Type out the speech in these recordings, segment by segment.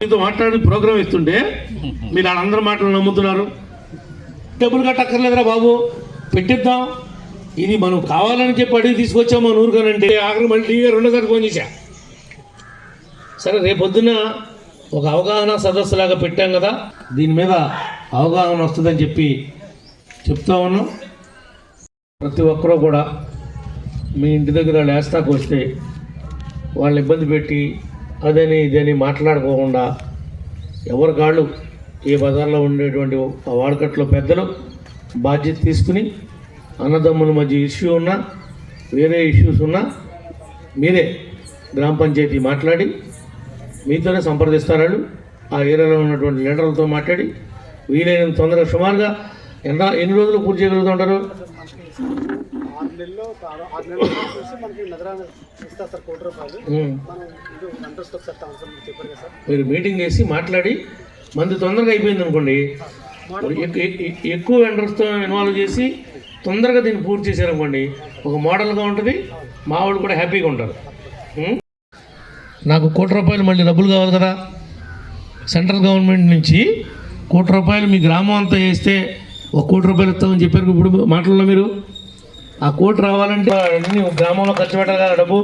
మీతో మాట్లాడి ప్రోగ్రామ్ ఇస్తుంటే మీరు అందరు మాటలు నమ్ముతున్నారు. డబ్బులు కట్టక్కర్లేదురా బాబు. పెట్టిద్దాం. ఇది మనం కావాలని చెప్పి అడిగి తీసుకొచ్చాం మన ఊరుకనంటే ఆఖరి మళ్ళీ రెండోసారి ఫోన్ చేశా. సరే రేపొద్దున ఒక అవగాహన సదస్సులాగా పెట్టాం కదా. దీని మీద అవగాహన వస్తుందని చెప్పి చెప్తా ఉన్నాం. ప్రతి ఒక్కరూ కూడా మీ ఇంటి దగ్గర లేస్తాకు వస్తే వాళ్ళని ఇబ్బంది పెట్టి అదని ఇదని మాట్లాడుకోకుండా ఎవరి కాళ్ళు ఈ బజార్లో ఉండేటువంటి ఆ వాడకట్లో పెద్దలు బాధ్యత తీసుకుని అన్నదమ్ముల మధ్య ఇష్యూ ఉన్నా వేరే ఇష్యూస్ ఉన్నా మీరే గ్రామ పంచాయతీ మాట్లాడి మీతోనే సంప్రదిస్తారు ఆ ఏరియాలో ఉన్నటువంటి లీడర్లతో మాట్లాడి వీలైనంత తొందరగా సుమారుగా ఎంత ఎన్ని రోజులు పూర్తి చేయగలుగుతుంటారు మీరు మీటింగ్ చేసి మాట్లాడి మంది తొందరగా అయిపోయింది అనుకోండి. ఎక్- ఎక్- ఎక్- ఎక్కువ వెండర్స్తో ఇన్వాల్వ్ చేసి తొందరగా దీన్ని పూర్తి చేశారనుకోండి ఒక మోడల్గా ఉంటుంది మా వాళ్ళు కూడా హ్యాపీగా ఉంటారు? నాకు కోటి రూపాయలు మళ్ళీ డబ్బులు కావాలి కదా. సెంట్రల్ గవర్నమెంట్ నుంచి కోటి రూపాయలు మీ గ్రామం అంతా వేస్తే ఒక కోటి రూపాయలు ఇస్తామని చెప్పారు ఇప్పుడు మాటల్లో మీరు. ఆ కోటి రావాలంటే అన్ని గ్రామంలో ఖర్చు పెట్టాలి కదా డబ్బు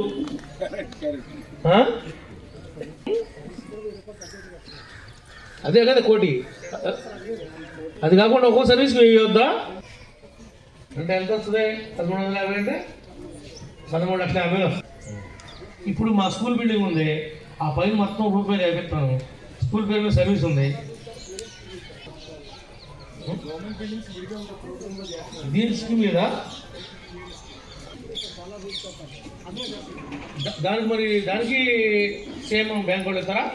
ఆ? అదే కదా కోటి. అది కాకుండా ఒక్కో సర్వీస్కి వేయొద్దా అంటే ఎంత వస్తుంది? పదమూడు వందల యాభై అంటే? పదమూడు లక్షల యాభై వస్తుంది. ఇప్పుడు మా స్కూల్ బిల్డింగ్ ఉంది. ఆ పైన మొత్తం రూపాయలు వేపిస్తాను స్కూల్ పేరు మీద సర్వీస్ ఉంది. దీని స్కీమ్ మీద దానికి మరి దానికి సేమ్ బ్యాంక్ వాళ్ళు ఇస్తారా?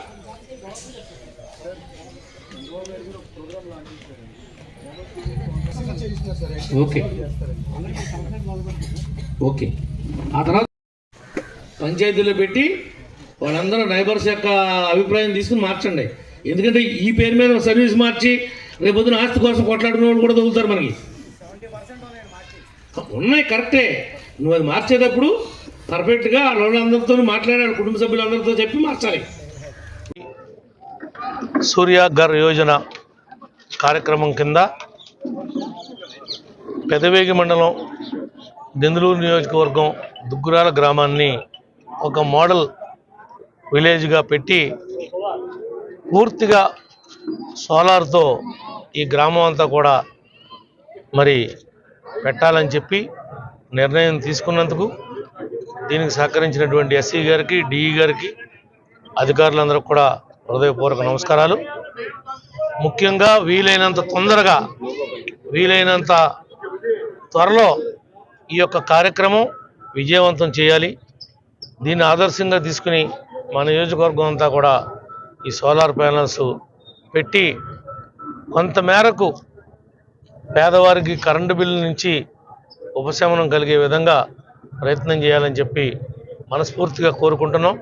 ఓకే. ఓకే. ఆ తర్వాత పంచాయతీలో పెట్టి వాళ్ళందరూ నైబర్స్ యొక్క అభిప్రాయం తీసుకుని మార్చండి. ఎందుకంటే ఈ పేరు మీద సర్వీస్ మార్చి రేపొద్దున ఆస్తి కోసం కొట్లాడుకునే వాళ్ళు కూడా తగులుతారు మనకి. ఉన్నాయి కరెక్టే. నువ్వు అది మార్చేటప్పుడు పర్ఫెక్ట్గా వాళ్ళందరితో మాట్లాడాలి కుటుంబ సభ్యులందరితో చెప్పి మార్చాలి. సూర్యాఘర్ యోజన కార్యక్రమం కింద పెదవేగి మండలం దెందులూరు నియోజకవర్గం దుగ్గురాల గ్రామాన్ని ఒక మోడల్ విలేజ్గా పెట్టి పూర్తిగా సోలార్తో ఈ గ్రామం అంతా కూడా మరి పెట్టాలని చెప్పి నిర్ణయం తీసుకున్నందుకు దీనికి సహకరించినటువంటి ఎస్సీ గారికి డిఈ గారికి అధికారులందరూ కూడా హృదయపూర్వక నమస్కారాలు. ముఖ్యంగా వీలైనంత తొందరగా వీలైనంత త్వరలో ఈ యొక్క కార్యక్రమం విజయవంతం చేయాలి. దీన్ని ఆదర్శంగా తీసుకుని మన నియోజకవర్గం అంతా కూడా ఈ సోలార్ ప్యానల్స్ పెట్టి కొంతమేరకు పేదవారికి కరెంటు బిల్లు నుంచి ఉపశమనం కలిగే విధంగా ప్రయత్నం చేయాలని చెప్పి మనస్ఫూర్తిగా కోరుకుంటున్నాం.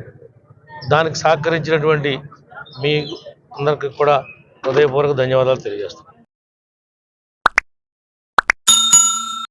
దానికి సహకరించినటువంటి మీ అందరికీ కూడా హృదయపూర్వక ధన్యవాదాలు తెలియజేస్తున్నాను.